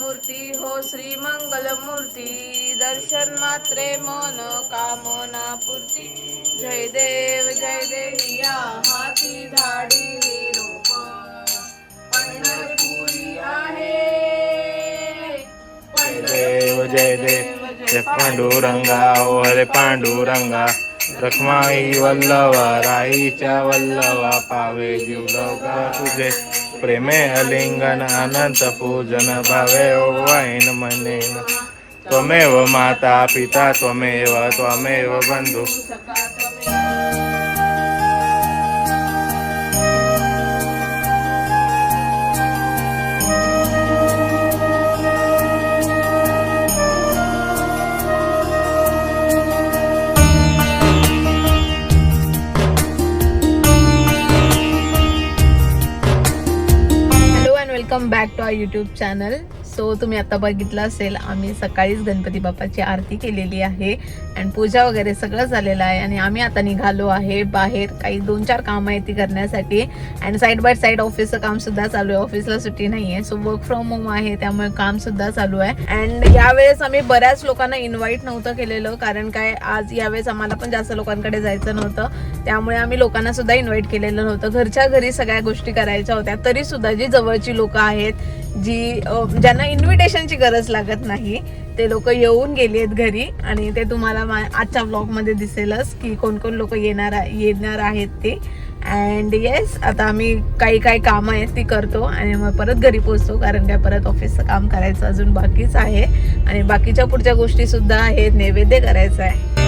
मूर्ती हो श्री मंगल मूर्ती दर्शन मात्रे मन कामना पूर्ती. जय देव जय हाती धाडी पंढरपुरी आहे. देव जय देव. जय पांडुरंगा ओ हरे पांडुरंगा. रखमाई वल्लवा राईचा वल्लवा पावे जीवलवका तुझे. પ્રેમે અલિંગન અનંત પૂજન ભાવે ઓવાઈન મને ત્વમેવ માતા પિતા ત્વમેવ ત્વમેવ બંધુ. बंधू hello and welcome back to our YouTube channel so तुम्ही आता बघितलं असेल आम्ही सकाळीच गणपती बाप्पाची आरती केलेली आहे अँड पूजा वगैरे सगळं झालेलं आहे आणि आम्ही आता निघालो आहे बाहेर काही दोन चार कामं आहेत ती करण्यासाठी अँड साईड बाय साईड ऑफिसचं काम सुद्धा चालू आहे. ऑफिसला सुट्टी नाही आहे सो वर्क फ्रॉम होम आहे त्यामुळे काम सुद्धा चालू आहे. अँड यावेळेस आम्ही बऱ्याच लोकांना इन्व्हाइट नव्हतं केलेलं कारण काय आज यावेळेस आम्हाला पण जास्त लोकांकडे जायचं नव्हतं. त्यामुळे आम्ही लोकांना सुद्धा इन्व्हाइट केलेलं नव्हतं. घरच्या घरी सगळ्या गोष्टी करायच्या होत्या तरी सुद्धा जी जवळची लोक आहेत जी ज्यांना इन्व्हिटेशनची गरज लागत नाही ते लोक येऊन गेली आहेत घरी आणि ते तुम्हाला मा- आजच्या ब्लॉगमध्ये दिसेलच की कोण कोण लोक येणार येणार आहेत ते. अँड येस आता आम्ही काही काही कामं आहेत ती करतो आणि मग परत घरी पोचतो कारण काय परत ऑफिसचं काम करायचं अजून बाकीच आहे आणि बाकीच्या पुढच्या गोष्टीसुद्धा आहेत नैवेद्य करायचं आहे.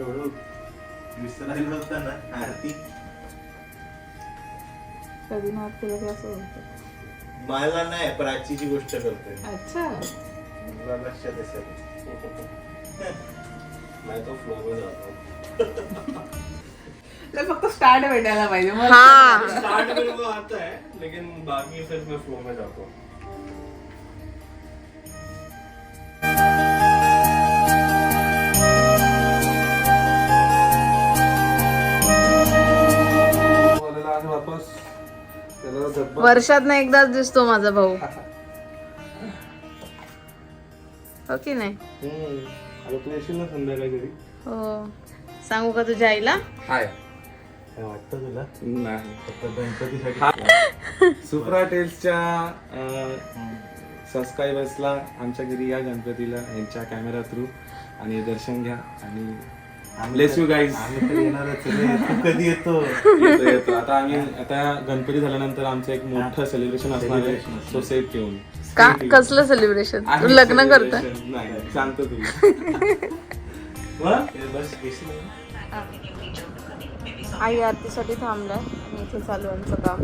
एवढं विसरायला होतं ना आरती. कधी ना तुला ते असं होतं मला नाही प्राचीची गोष्ट करतोय अच्छा. मला लक्षात असेल मैं तो फ्लो में जाता. हूँ फक्त स्टार्ट भेटायला पाहिजे हा. स्टार्ट मेरे को आता है लेकिन बाकी फिर मैं फ्लो में जाता. हूँ वर्षात ना एकदाच दिसतो माझा भाऊ. हो की नाही? हम्म. आता तू येशील ना संध्याकाळी घरी? हो. सांगू का तुझ्या आईला? हाय. वाटतं तुला? नाही. फक्त गणपतीसाठी. सुप्रा टेल्सच्या सबस्क्रायबर्सला आमच्या घरी या गणपतीला यांच्या कॅमेरा थ्रू आणि दर्शन घ्या. आणि येणारच रे. तू कधी येतो? येतो, येतो. आता आम्ही आता गणपती झाल्यानंतर आमचं एक मोठं सेलिब्रेशन असणार आहे सो सेफ घेऊन का? कसलं सेलिब्रेशन तू लग्न Celebration. नाही सांगतो तुला. हे बस येशील ना? आई आरतीसाठी थांबलाय. आणि इथे चालू आहे आमचं काम.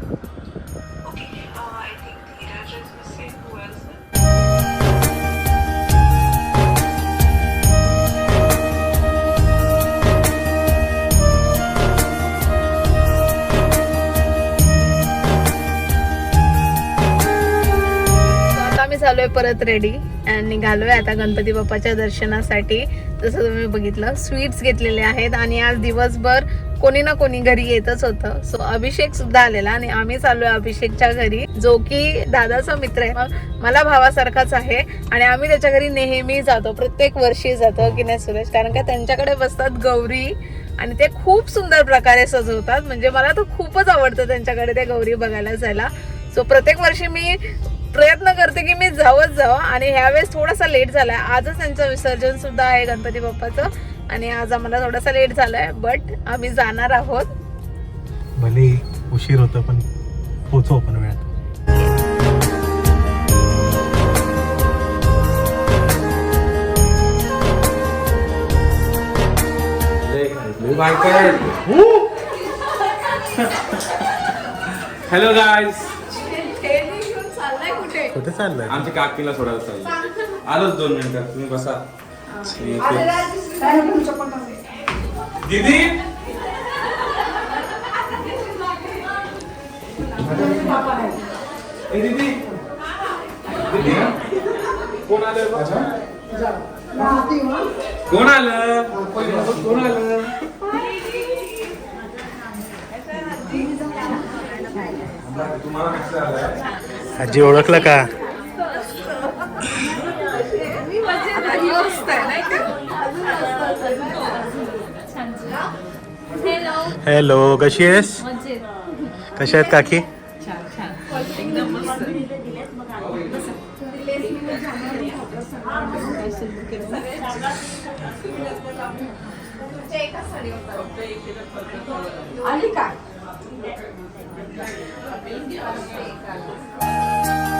झालोय परत रेडी आणि निघालोय आता गणपती बाप्पाच्या दर्शनासाठी. जसं तुम्ही बघितलं स्वीट्स घेतलेले आहेत. आणि आज दिवसभर कोणी ना कोणी घरी येतच होतं. सो अभिषेक सुद्धा आलेला आणि आम्ही चाललोय अभिषेकच्या घरी. जो की दादाचा मित्र आहे. मला भावासारखाच आहे. आणि आम्ही त्याच्या घरी नेहमी जातो. प्रत्येक वर्षी जातो की नाही सुरेश? कारण का त्यांच्याकडे बसतात गौरी. आणि ते खूप सुंदर प्रकारे सजवतात. म्हणजे मला तर खूपच आवडतं त्यांच्याकडे ते गौरी बघायला जायला. सो प्रत्येक वर्षी मी प्रयत्न करते की मी जावंच जावं. आणि ह्यावेळेस थोडासा लेट झालाय. आजच त्यांचं विसर्जन सुद्धा आहे गणपती बाप्पाचं. आणि आज आम्हाला थोडासा लेट झालाय. बट आम्ही जाणार आहोत. भले उशीर होतं पण पोचू आपण वेळात. हॅलो गाईज कुठे चाललंय? आमच्या काकीला सोडायला चाललं आलोच दोन मिनिटात तुम्ही बसा. दीदी? ए दीदी. दीदी? कोण आलं? कोण आलं? कोण आलं? तुम्हाला कसं आलंय? आजी ओळखलं का? हॅलो कशी आहेस? कशा आहेत काकी? Bye.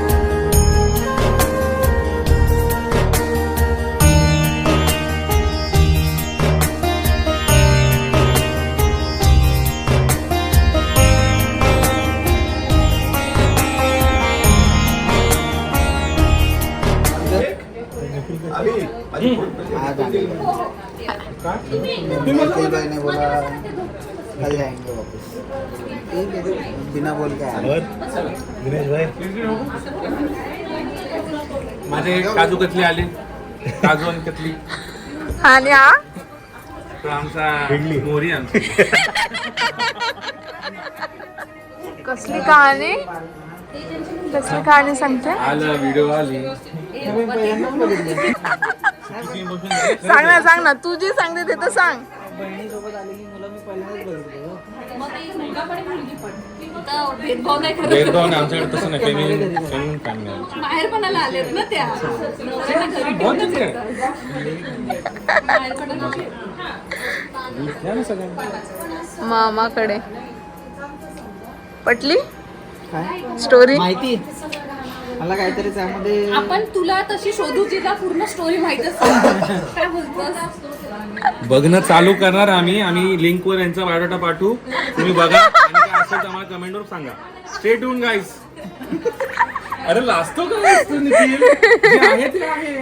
भाई ने बोला कल जाएंगे वापस ठीक है बिना बोल के आया दिनेश भाई माझे काजू कतली आले? काजू आणि कतली आणि हा? आमचा इडली. मोरी आमची कसली कहाणी? कसली कहाणी सांगते? आलं व्हिडिओ आली. सांग ना सांग ना. तू जे सांगते ते तर सांग. बहिणीसोबत आलेली मुलं मी पहिल्यांदाच बघितलं भेदभाव नाही करत. भेदभाव नाही आमच्याकडे तसं नाही. फेमिनिन फेमिनिन फॅमिली आमची बाहेरपणाला आलेत ना त्या. नवऱ्याला घरी बोलतेच ठेवूनच काय? येतात. बाहेरपणाला आलेत. या ना सगळ्यांना. मामाकडे. पटली? काय स्टोरी माहिती. मला काहीतरी त्यामध्ये आपण तुला तशी शोधू तिला पूर्ण स्टोरी माहीत काय बोलतोस? बघणं चालू करणार आम्ही. आम्ही लिंक वर यांचा बायोडाटा पाठवू. तुम्ही बघा. आणि काय असेल तर आम्हाला कमेंट वर सांगा. स्टे ट्यून गाईस अरे लाजतो का लाजतो निखिल? जे आहे ते आहे.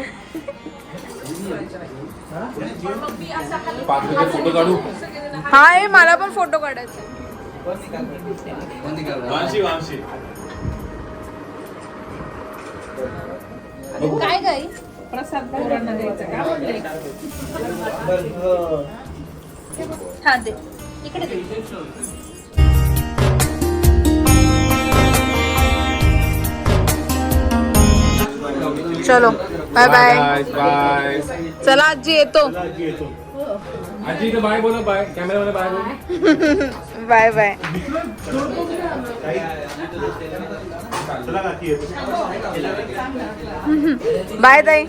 पाच फोटो काढू. हा आहे मला पण फोटो काढायचे वांशी वांशी. काय गाई? हा दे. इकडे दे. चलो बाय बाय बाय चला आजी येतो. आजी इथं बाय बोला बाय कॅमेरामध्ये बाय बोल. बाय बाय बाय ताई.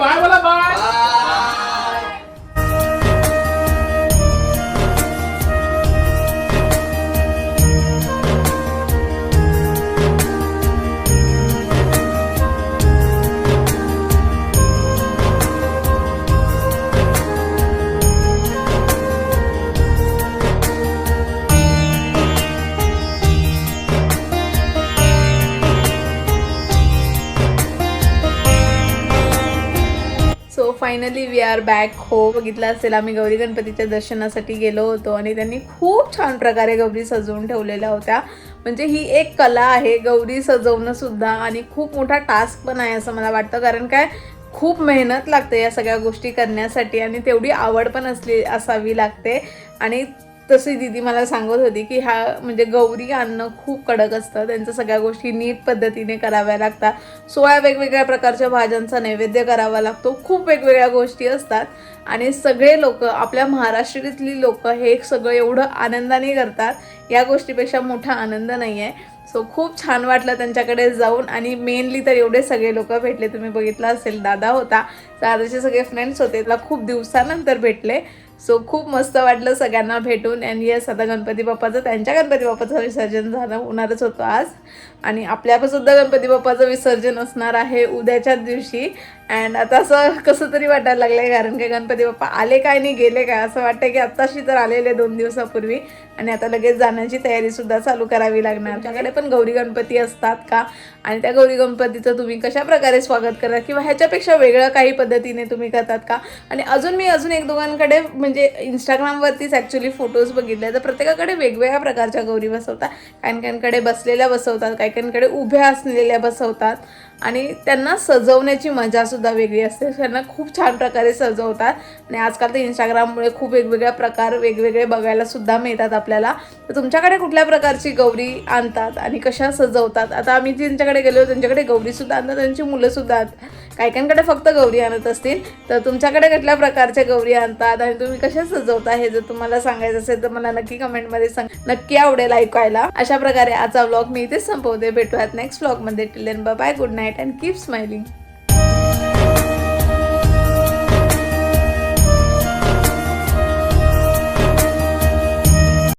बाय बोला bye. Finally we are back हो बघितलं असेल आम्ही गौरी गणपतीच्या दर्शनासाठी गेलो होतो आणि त्यांनी खूप छान प्रकारे गौरी सजवून ठेवलेल्या होत्या. म्हणजे ही एक कला आहे गौरी सजवणं सुद्धा आणि खूप मोठा टास्क पण आहे असं मला वाटतं. कारण काय खूप मेहनत लागते या सगळ्या गोष्टी करण्यासाठी आणि तेवढी आवड पण असली असावी लागते. आणि तशी दिदी मला सांगत होती की ह्या म्हणजे गौरी अन्न खूप कडक असतं. त्यांचं सगळ्या गोष्टी नीट पद्धतीने कराव्या लागतात. सोळा वेगवेगळ्या प्रकारच्या भाज्यांचा नैवेद्य करावा लागतो. खूप वेगवेगळ्या गोष्टी असतात. आणि सगळे लोक आपल्या महाराष्ट्रातली लोक हे सगळं एवढं आनंदाने करतात. या गोष्टीपेक्षा मोठा आनंद नाही आहे सो खूप छान वाटलं त्यांच्याकडे जाऊन. आणि मेनली तर एवढे सगळे लोक भेटले. तुम्ही बघितलं असेल दादा होता. दादाचे सगळे फ्रेंड्स होते. त्याला खूप दिवसानंतर भेटले. सो खूप मस्त वाटलं सगळ्यांना भेटून. अँड येस आता गणपती बाप्पाचं त्यांच्या गणपती बाप्पाचं विसर्जन झालं. होणारच होतं आज. आणि आपल्या सुद्धा गणपती बाप्पाचं विसर्जन असणार आहे उद्याच्याच दिवशी. अँड आता असं कसं तरी वाटायला लागलंय कारण की गणपती बाप्पा आले काय नाही गेले काय असं वाटतं की आत्ताशी तर आलेले दोन दिवसापूर्वी. आणि आता लगेच जाण्याची तयारी सुद्धा चालू करावी लागणार. त्याकडे पण गौरी गणपती असतात का? आणि त्या गौरी गणपतीचं तुम्ही कशा प्रकारे स्वागत करता? किंवा ह्याच्यापेक्षा वेगळं काही पद्धतीने तुम्ही करतात का? आणि अजून मी अजून एक दोघांकडे म्हणजे इंस्टाग्रामवरतीच ॲक्च्युली फोटोज बघितले तर प्रत्येकाकडे वेगवेगळ्या प्रकारच्या गौरी बसवतात. काही काहींकडे बसलेल्या बसवतात. काही एकमेकांकडे उभ्या असलेल्या बसवतात आणि त्यांना सजवण्याची मजासुद्धा वेगळी असते. त्यांना खूप छान प्रकारे सजवतात आणि आजकाल तर इंस्टाग्राममुळे खूप वेगवेगळ्या प्रकार वेगवेगळे बघायला सुद्धा मिळतात आपल्याला. तर तुमच्याकडे कुठल्या प्रकारची गौरी आणतात आणि कशा सजवतात? आता आम्ही ज्यांच्याकडे गेलो त्यांच्याकडे गौरीसुद्धा आणतात त्यांची मुलं सुद्धा आणतात. काही काहींकडे फक्त गौरी आणत असतील तर तुमच्याकडे कुठल्या प्रकारच्या गौरी आणतात आणि तुम्ही कशा सजवता हे जर तुम्हाला सांगायचं असेल तर मला नक्की कमेंटमध्ये सांग. नक्की आवडेल ऐकायला. अशा प्रकारे आजचा व्लॉग मी इथेच संपवते. भेटूयात next व्लॉगमध्ये till then bye good night and keep smiling